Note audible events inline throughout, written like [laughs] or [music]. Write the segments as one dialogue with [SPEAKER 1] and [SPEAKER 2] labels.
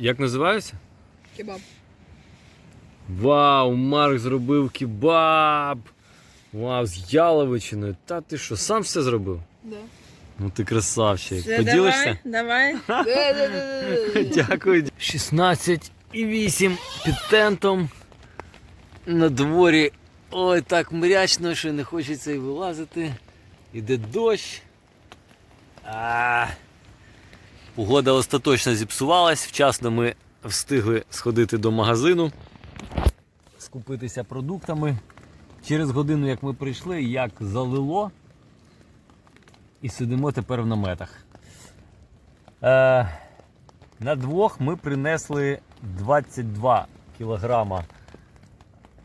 [SPEAKER 1] Як називається?
[SPEAKER 2] Кебаб.
[SPEAKER 1] Вау, Марк зробив кебаб. Вау, з яловичиною. Та ти що, сам все зробив?
[SPEAKER 2] Да.
[SPEAKER 1] Ну ти красавчик.
[SPEAKER 3] Все,
[SPEAKER 1] Поділишся?
[SPEAKER 3] Давай, давай. [laughs]
[SPEAKER 1] Дякую. 16,8 під тентом. На дворі. Ой, так мрячно, що не хочеться і вилазити. Іде дощ. А, погода остаточно зіпсувалась. Вчасно ми встигли сходити до магазину, скупитися продуктами. Через годину, як ми прийшли, як залило. І сидимо тепер в наметах. Е, на двох ми принесли 22 кілограма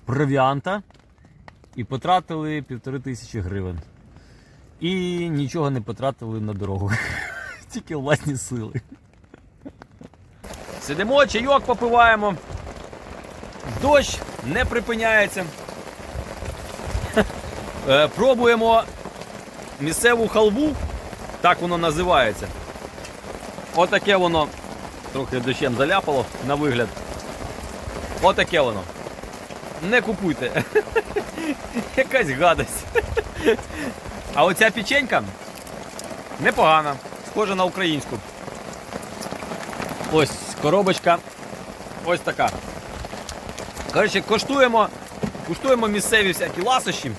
[SPEAKER 1] провіанта і потратили півтори тисячі гривень. І нічого не потратили на дорогу. Тільки власні сили. Сидимо, чайок попиваємо. Дощ не припиняється. Е, Пробуємо місцеву халву, так воно називається. Отаке воно трохи дощем заляпало на вигляд. Отаке воно. Не купуйте. [laughs] Якась гадость. А оця печенька непогана, схожа на українську. Ось коробочка. Ось така. Коротше, коштуємо, куштуємо місцеві всякі ласощі.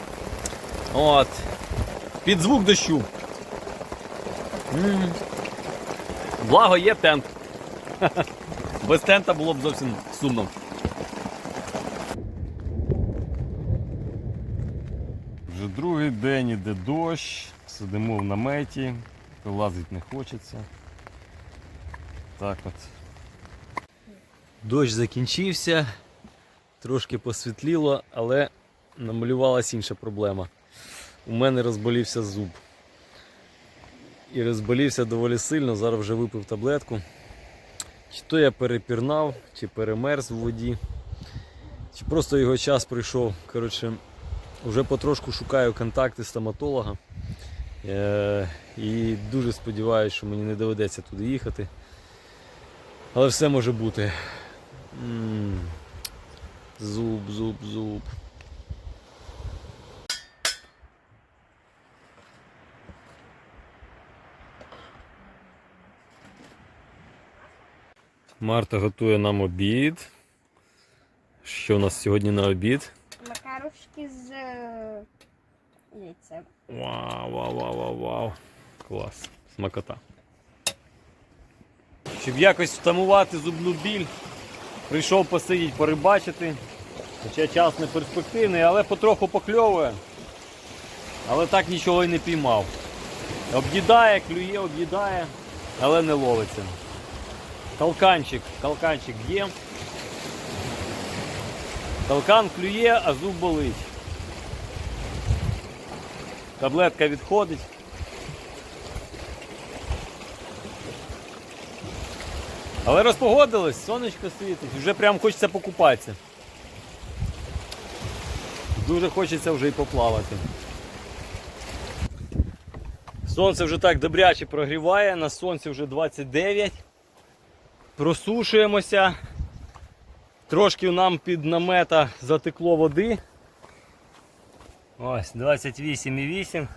[SPEAKER 1] От. Під звук дощу. М. Благо є тент. [laughs] Без тента було б зовсім сумно.
[SPEAKER 4] Вже другий день іде дощ, сидимо в наметі, вилазити не хочеться. Так от.
[SPEAKER 1] Дощ закінчився, трошки посвітліло, але намалювалася інша проблема. У мене розболівся зуб. І розболівся доволі сильно, зараз вже випив таблетку. Чи то я перепірнав, чи перемерз в воді, чи просто його час прийшов. Коротше, вже потрошку шукаю контакти стоматолога. Е- і дуже сподіваюся, що мені не доведеться туди їхати. Але все може бути. Зуб, зуб, зуб. Марта готує нам обід. Що у нас сьогодні на обід?
[SPEAKER 3] Макарушки з е, яйцем.
[SPEAKER 1] Вау, вау, вау, вау, вау. Клас. Смакота. Щоб якось втамувати зубну біль, прийшов посидіти, порибачити. Хоча час не перспективний, але потроху покльовує. Але так нічого і не піймав. Об'їдає, клює, об'їдає, але не ловиться. Калканчик, калканчик б'є. Калкан клює, а зуб болить. Таблетка відходить. Але розпогодилось, сонечко світить, вже прям хочеться покупатися. Дуже хочеться вже і поплавати. Сонце вже так добряче прогріває, на сонці вже 29. Просушуємося. Трошки нам під намета затекло води. Ось 28,8.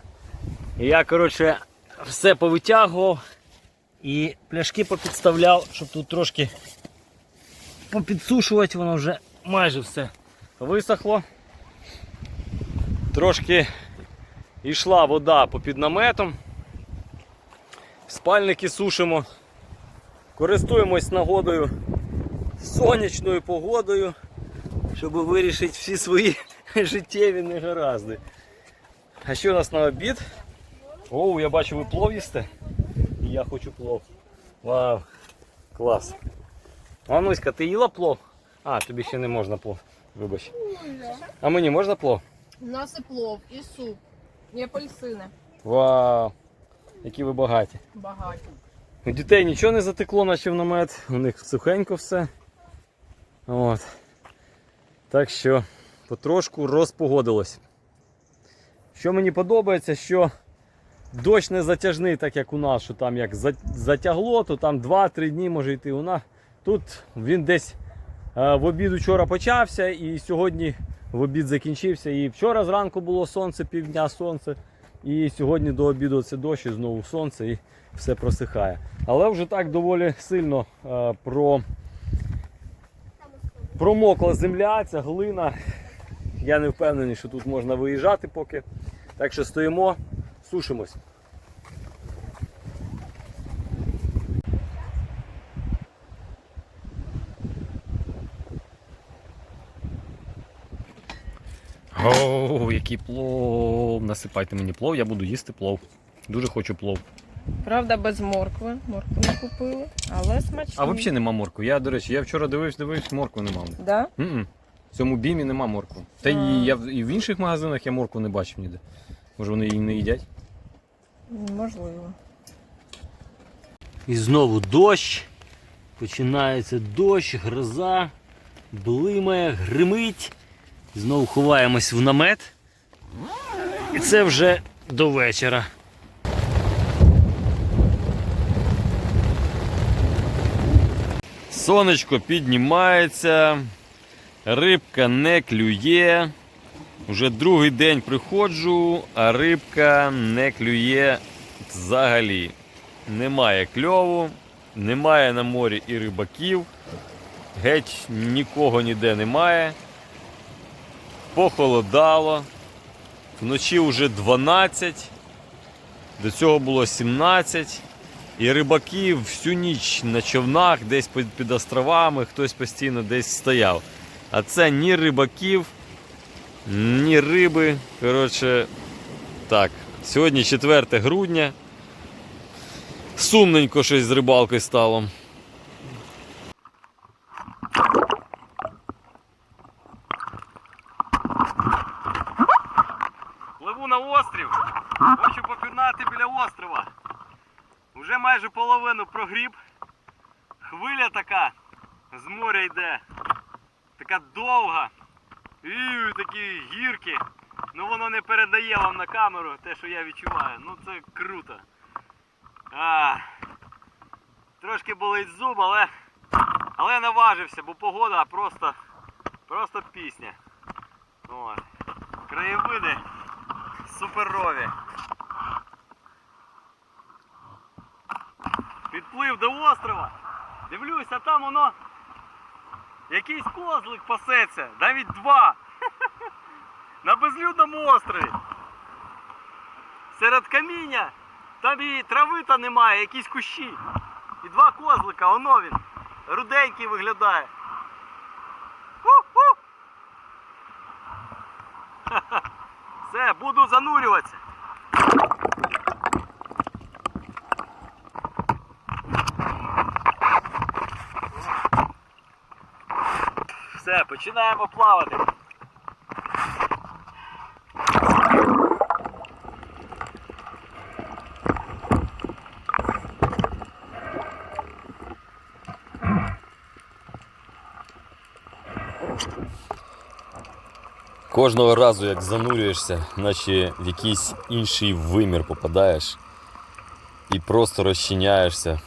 [SPEAKER 1] І я, коротше, все повитягував і пляшки попідставляв, щоб тут трошки попідсушувати, воно вже майже все висохло. Трошки йшла вода попід наметом. Спальники сушимо. Користуємось нагодою сонячною погодою, щоб вирішити всі свої [laughs] життєві негаразди. А що у нас на обід? Оу, я бачу, ви плов їсте. І я хочу плов. Вау, клас. Ануська, ти їла плов? А, тобі ще не можна плов. Вибач. А мені можна плов?
[SPEAKER 2] У нас і плов, і суп, і апельсини.
[SPEAKER 1] Вау! Які ви багаті.
[SPEAKER 2] Багаті.
[SPEAKER 1] У дітей нічого не затекло, наче в намет, у них сухенько все. От. Так що потрошку розпогодилось. Що мені подобається, що дощ не затяжний, так як у нас, що там як затягло, то там 2-3 дні може йти. У нас, Тут він десь е, в обід вчора почався, і сьогодні в обід закінчився. І вчора зранку було сонце, півдня сонце. І сьогодні до обіду це дощ, і знову сонце, і все просихає. Але вже так доволі сильно е, про, промокла земля, ця глина. Я не впевнений, що тут можна виїжджати поки. Так що стоїмо, сушимось. О, який плов! Насипайте мені плов, я буду їсти плов. Дуже хочу плов.
[SPEAKER 2] Правда, без моркви. Моркву не купили, але смачно.
[SPEAKER 1] А взагалі нема моркви. Я, до речі, я вчора дивився, дивився, моркви нема.
[SPEAKER 2] Да?
[SPEAKER 1] М-м. В цьому бімі нема моркви. Та і я в- і в інших магазинах я моркву не бачив ніде. Може вони її не їдять?
[SPEAKER 2] Можливо.
[SPEAKER 1] І знову дощ. Починається дощ, гроза, блимає, гримить. Знову ховаємось в намет. І це вже до вечора. Сонечко піднімається, рибка не клює. Уже другий день приходжу, а рибка не клює взагалі. Немає кльову, немає на морі і рибаків. Геть нікого ніде немає. Похолодало. Вночі вже 12, до цього було 17. І рибаки всю ніч на човнах, десь під островами, хтось постійно десь стояв. А це ні рибаків, ні риби. Коротше, так, сьогодні 4 грудня. Сумненько щось з рибалкою стало. Пливу на острів. Хочу попірнати біля острова. Уже майже половину прогріб. Хвиля така з моря йде. Така довга. І такі гірки. Ну воно не передає вам на камеру те, що я відчуваю. Ну це круто. А, трошки болить зуб, але, але наважився, бо погода просто, просто пісня. От. Краєвиди суперові. Підплив до острова. Дивлюся, там воно якийсь козлик пасеться, навіть два. На безлюдному острові. Серед каміння там і трави та немає, якісь кущі. І два козлика, воно він. Руденький виглядає. [laughs] Все, буду занурюватися. Все, починаємо плавати. Кожного разу, як занурюєшся, наче в якийсь інший вимір попадаєш і просто розчиняєшся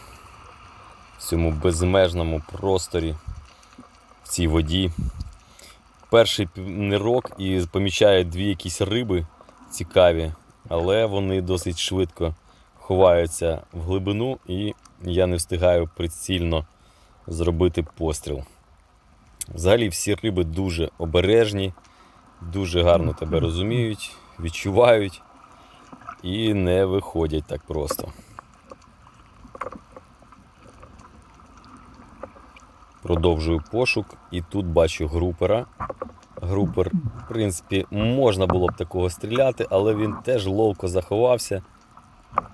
[SPEAKER 1] в цьому безмежному просторі, в цій воді. Перший нирок і помічаю дві якісь риби цікаві, але вони досить швидко ховаються в глибину, і я не встигаю прицільно зробити постріл. Взагалі всі риби дуже обережні, дуже гарно тебе розуміють, відчувають і не виходять так просто. Продовжую пошук і тут бачу групера. Групер, в принципі, можна було б такого стріляти, але він теж ловко заховався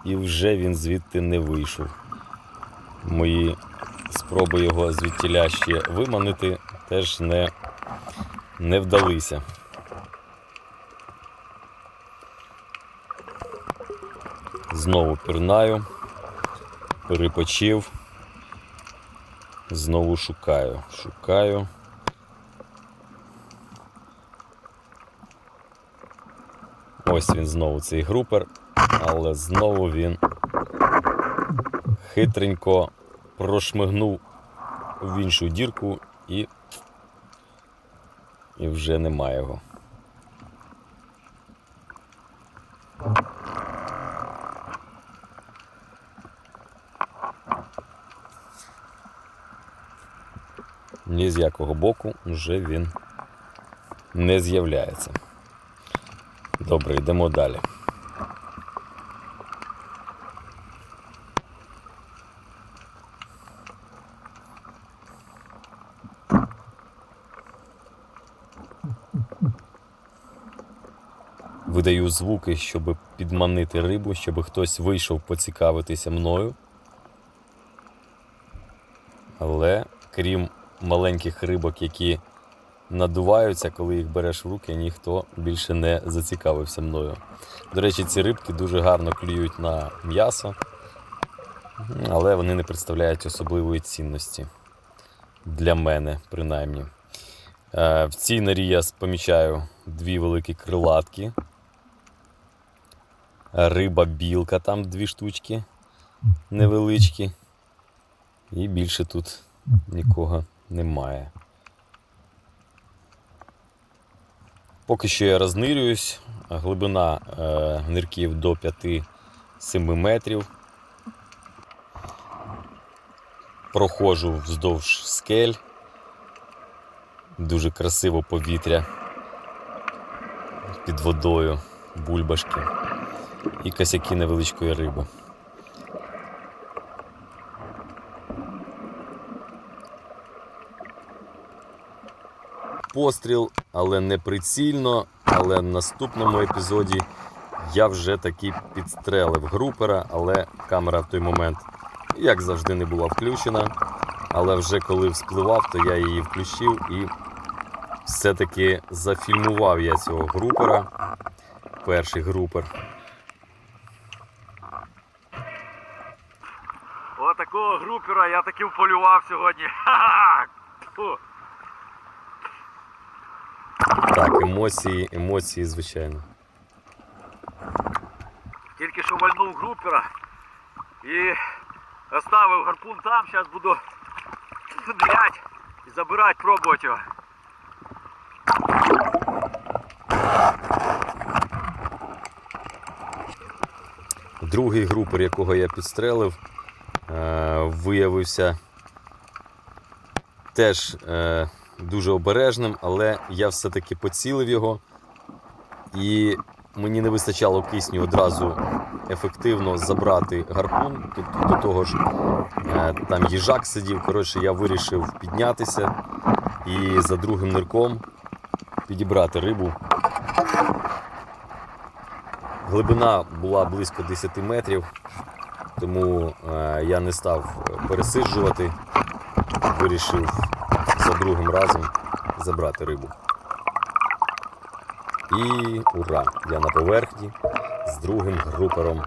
[SPEAKER 1] і вже він звідти не вийшов. Мої спроби його звідтіля ще виманити теж не, не вдалися. Знову пірнаю, перепочив. Знову шукаю. Шукаю. Ось він знову цей групер, але знову він хитренько прошмигнув в іншу дірку і, і вже немає його. Ні з якого боку вже він не з'являється. Добре, йдемо далі. Видаю звуки, щоб підманити рибу, щоб хтось вийшов поцікавитися мною. Але крім маленьких рибок, які надуваються, коли їх береш в руки, ніхто більше не зацікавився мною. До речі, ці рибки дуже гарно клюють на м'ясо, але вони не представляють особливої цінності для мене, принаймні. Е, В цій норі я помічаю дві великі крилатки. Риба білка, там дві штучки невеличкі. І більше тут нікого немає. Поки що я рознирююсь, глибина е, нирків до 5-7 метрів. Проходжу вздовж скель. Дуже красиво повітря під водою, бульбашки і косяки невеличкої риби. Постріл, але не прицільно. Але в наступному епізоді я вже таки підстрелив групера, але камера в той момент, як завжди, не була включена. Але вже коли вспливав, то я її включив і все-таки зафільмував я цього групера. Перший групер.
[SPEAKER 5] Отакого групера я таки вполював сьогодні. [laughs] Ха-ха! Фу.
[SPEAKER 1] Так, емоції, емоції, звичайно.
[SPEAKER 5] Тільки що вальнув групера і оставив гарпун там, зараз буду нырять і забирати, пробувати його.
[SPEAKER 1] Другий групер, якого я підстрелив, е, виявився теж е, дуже обережним, але я все-таки поцілив його, і мені не вистачало кисню одразу ефективно забрати гарпун. Тут до того ж е, там їжак сидів. Коротше, я вирішив піднятися і за другим нирком підібрати рибу. Глибина була близько 10 метрів, тому е, я не став пересиджувати, вирішив другим разом забрати рибу. І ура! Я на поверхні з другим групером.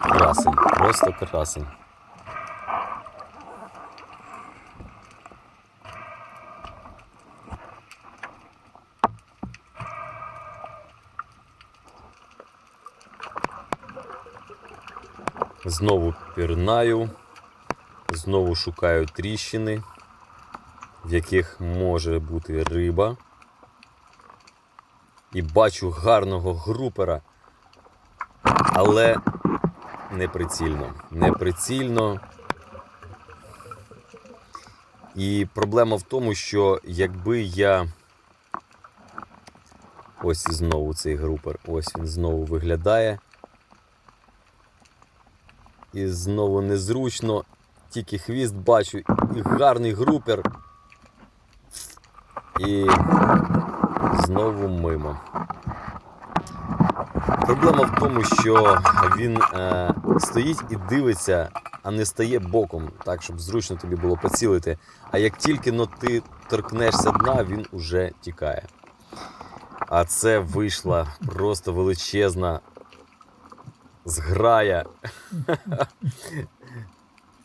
[SPEAKER 1] Красень, просто красень. Знову пірнаю, знову шукаю тріщини, в яких може бути риба. І бачу гарного групера, але неприцільно. Неприцільно. І проблема в тому, що якби я. Ось знову цей групер, ось він знову виглядає. І знову незручно, тільки хвіст бачу, і гарний групер. І знову мимо. Проблема в тому, що він е, стоїть і дивиться, а не стає боком, так, щоб зручно тобі було поцілити. А як тільки но ти торкнешся дна, він уже тікає. А це вийшла просто величезна зграя.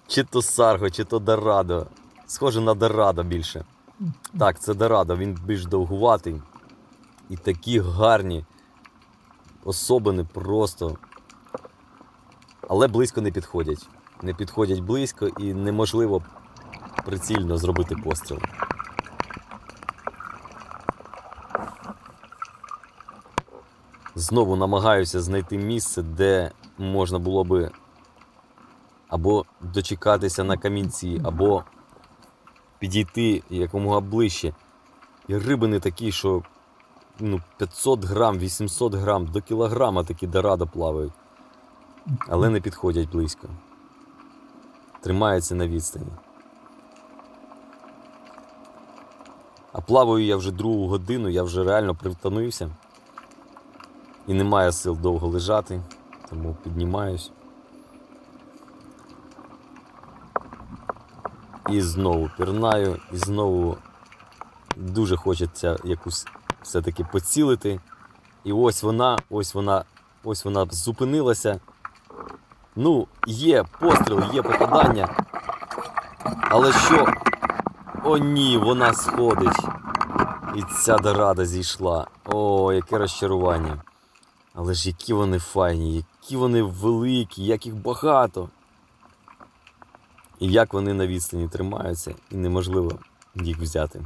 [SPEAKER 1] Чи то Сарго, чи то Дорадо. Схоже на Дорадо більше. Так, це Дорадо, він більш довгуватий.
[SPEAKER 6] і такі гарні особини просто. Але близько не підходять. Не підходять близько і неможливо прицільно зробити постріл. Знову намагаюся знайти місце, де можна було би або дочекатися на камінці, або підійти якомога ближче. І риби не такі, що ну, 500 грам, 800 грам, до кілограма такі дорадо плавають. Але не підходять близько. Тримаються на відстані. А плаваю я вже другу годину, я вже реально привтомився. І немає сил довго лежати, тому піднімаюсь. І знову пірнаю, і знову дуже хочеться якусь все-таки поцілити. І ось вона, ось вона, ось вона зупинилася. Ну, є постріл, є попадання. Але що? О, ні, вона сходить. І ця дорада зійшла. О, яке розчарування. Але ж які вони файні, які вони великі, як їх багато. І як вони на відстані тримаються, і неможливо їх взяти.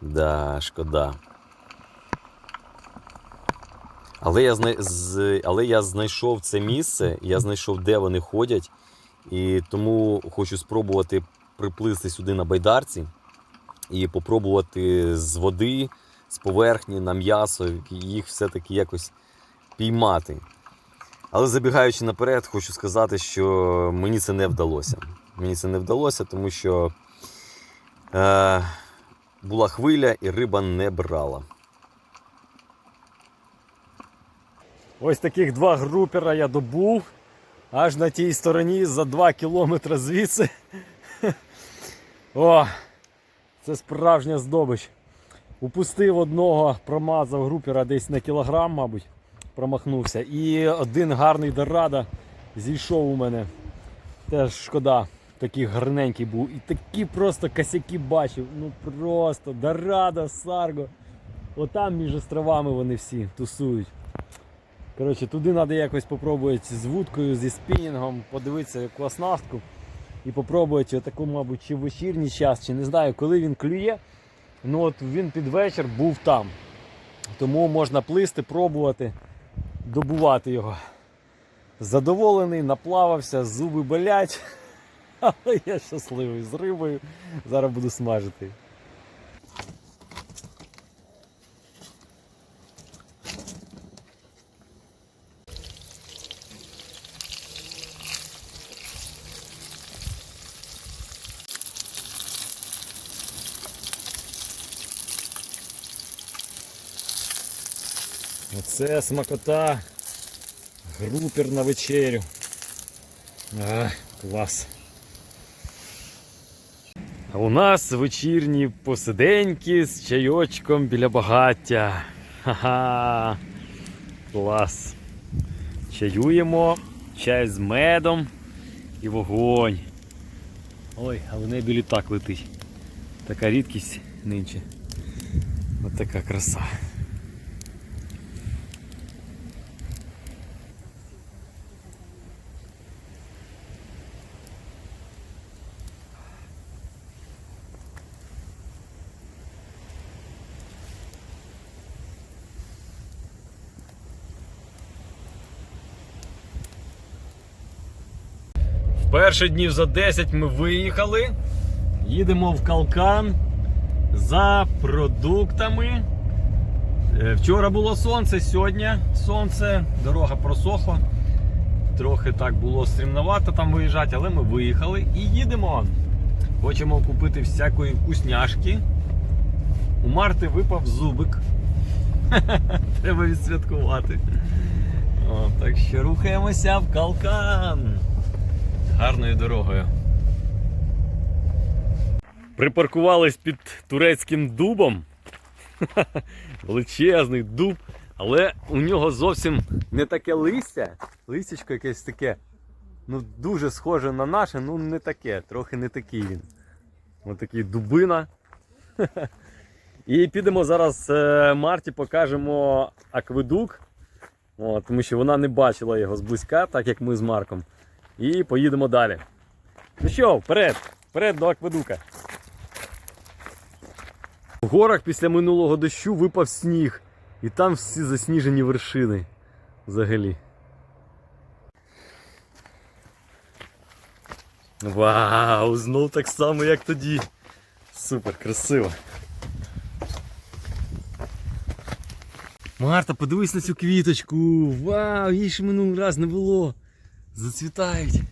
[SPEAKER 6] Да, шкода. Але я, зна... Але я знайшов це місце, я знайшов, де вони ходять, і тому хочу спробувати приплисти сюди на байдарці і попробувати з води, з поверхні на м'ясо, їх все-таки якось піймати. Але забігаючи наперед, хочу сказати, що мені це не вдалося. Мені це не вдалося, тому що е, була хвиля і риба не брала.
[SPEAKER 1] Ось таких два групера я добув. Аж на тій стороні за 2 кілометри звідси. [laughs] О, це справжня здобич. Упустив одного, промазав групера десь на кілограм, мабуть, промахнувся. І один гарний дорада зійшов у мене. Теж шкода, такий гарненький був. І такі просто косяки бачив. Ну просто дорада, сарго. Отам між островами вони всі тусують. Коротше, туди треба якось спробувати з вудкою, зі спінінгом, подивитися яку оснастку і спробувати таку, мабуть, чи в вечірній час, чи не знаю, коли він клює. Ну от він під вечір був там. Тому можна плисти, пробувати, добувати його. Задоволений, наплавався, зуби болять. [laughs] Але я щасливий з рибою. Зараз буду смажити. Оце смакота. Групер на вечерю. А, клас. А у нас вечірні посиденьки з чайочком біля багаття. Ха-ха. Клас. Чаюємо, чай з медом і вогонь. Ой, а в небі літак летить. Така рідкість нинче. Ось така краса. Перші днів за 10 ми виїхали. Їдемо в Калкан за продуктами. Е, Вчора було сонце, сьогодні сонце, дорога просохла. Трохи так було стрімновато там виїжджати, але ми виїхали і їдемо. Хочемо купити всякої вкусняшки. У Марти випав зубик. [laughs] Треба відсвяткувати. О, так що рухаємося в Калкан гарною дорогою. Припаркувались під турецьким дубом. [laughs] Величезний дуб, але у нього зовсім не таке листя. Листячко якесь таке. Ну, дуже схоже на наше, ну не таке, трохи не такий він. Ось такий дубина. [laughs] І підемо зараз е, Марті покажемо акведук, О, тому що вона не бачила його зблизька, так як ми з Марком. І поїдемо далі. Ну що, вперед, вперед до акведука. В горах після минулого дощу випав сніг, і там всі засніжені вершини взагалі. Вау, знов так само, як тоді. Супер, красиво. Марта, подивись на цю квіточку. Вау, її ще минулий раз не було. Зацвітають.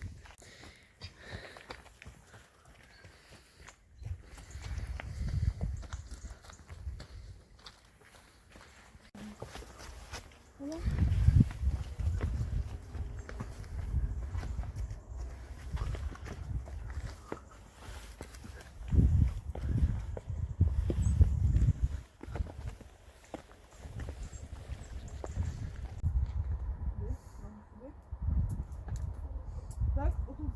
[SPEAKER 2] Так, отут зверху свят. Ось отут. То ти не дістаєш?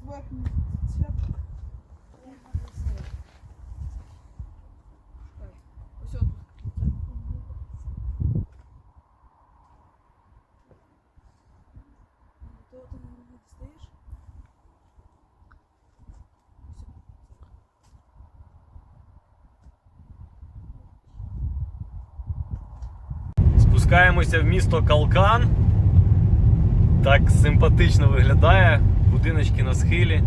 [SPEAKER 1] Спускаємося в місто Калкан. Так симпатично виглядає. Будиночки на схилі.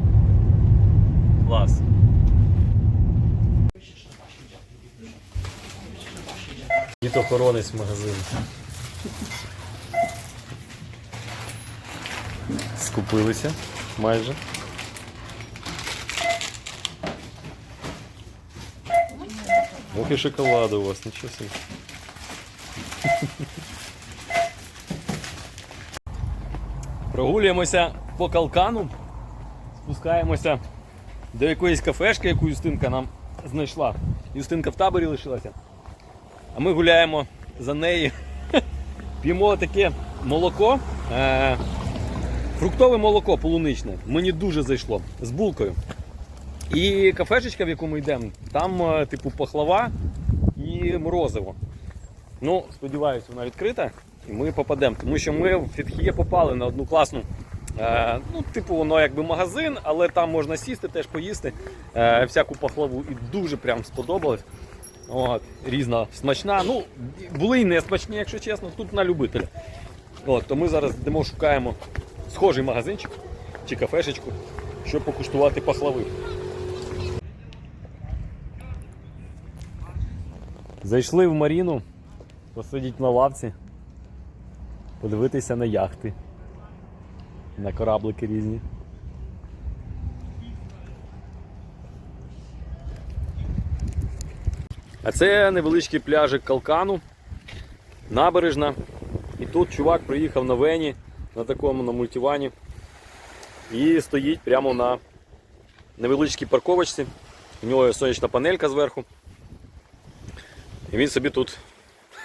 [SPEAKER 1] Клас. Дітохоронець магазин. Скупилися майже. Ох і шоколаду у вас, нічого собі. Прогулюємося по калкану, спускаємося до якоїсь кафешки, яку Юстинка нам знайшла. Юстинка в таборі лишилася. А ми гуляємо за нею. [laughs] П'ємо таке молоко, е- фруктове молоко полуничне. Мені дуже зайшло з булкою. І кафешечка, в яку ми йдемо, там, е, типу, пахлава і морозиво. Ну, сподіваюся, вона відкрита і ми попадемо. Тому що ми в Фітхіє попали на одну класну. Е, ну, типу, воно якби магазин, але там можна сісти, теж поїсти е, всяку пахлаву і дуже прям сподобалось. От, різна смачна. Ну, були і не смачні, якщо чесно, тут на любителя. От, то ми зараз йдемо, шукаємо схожий магазинчик чи кафешечку, щоб покуштувати пахлави. Зайшли в Маріну, посидіть на лавці, подивитися на яхти, на кораблики різні. А це невеличкий пляжик Калкану, набережна. І тут чувак приїхав на Вені на такому на мультивані і стоїть прямо на невеличкій парковочці. У нього є сонячна панелька зверху. І він собі тут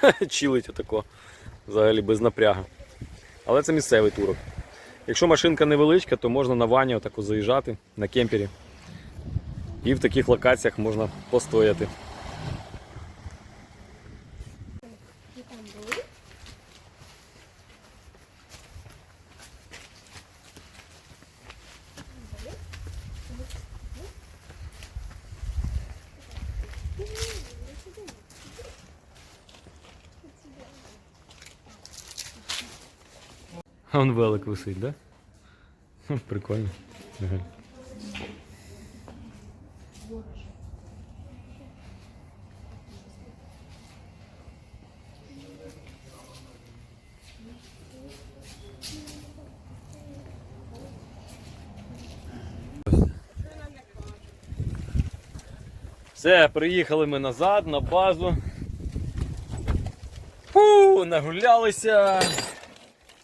[SPEAKER 1] [laughs] чилить отако, взагалі без напряга. Але це місцевий турок. Якщо машинка невеличка, то можна на вані отаку заїжджати на кемпері. І в таких локаціях можна постояти. Он велик висить, да? Прикольно. Все, приїхали ми назад на базу. Фу, нагулялися,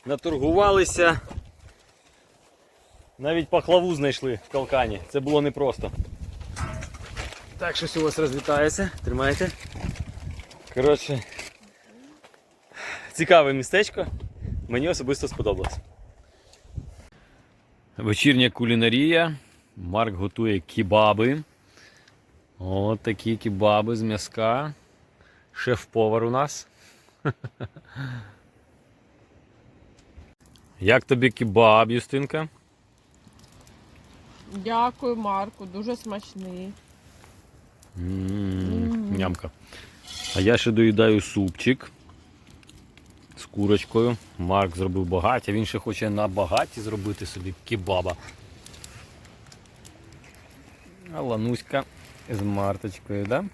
[SPEAKER 1] наторгувалися. Навіть пахлаву знайшли в калкані. Це було непросто. Так, щось у вас розвітається. Тримайте. Коротше, цікаве містечко. Мені особисто сподобалось. Вечірня кулінарія. Марк готує кебаби. От такі кебаби з м'язка. Шеф-повар у нас. [laughs] Як тобі кебаб, Юстинка?
[SPEAKER 2] Дякую, Марку, дуже смачний.
[SPEAKER 1] М, Нямка. А я ще доїдаю супчик з курочкою. Марк зробив багаття, він ще хоче на багаті зробити собі кебаба. А Лануська з Марточкою, да?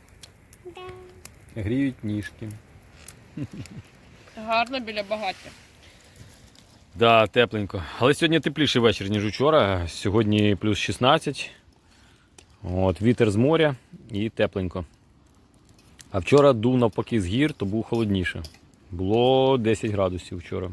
[SPEAKER 1] Гріють ніжки.
[SPEAKER 2] Гарно біля багаття.
[SPEAKER 1] Да, тепленько. Але сьогодні тепліший вечір, ніж вчора. Сьогодні плюс 16. От, вітер з моря і тепленько. А вчора дув навпаки з гір, то був холодніше. Було 10 градусів вчора.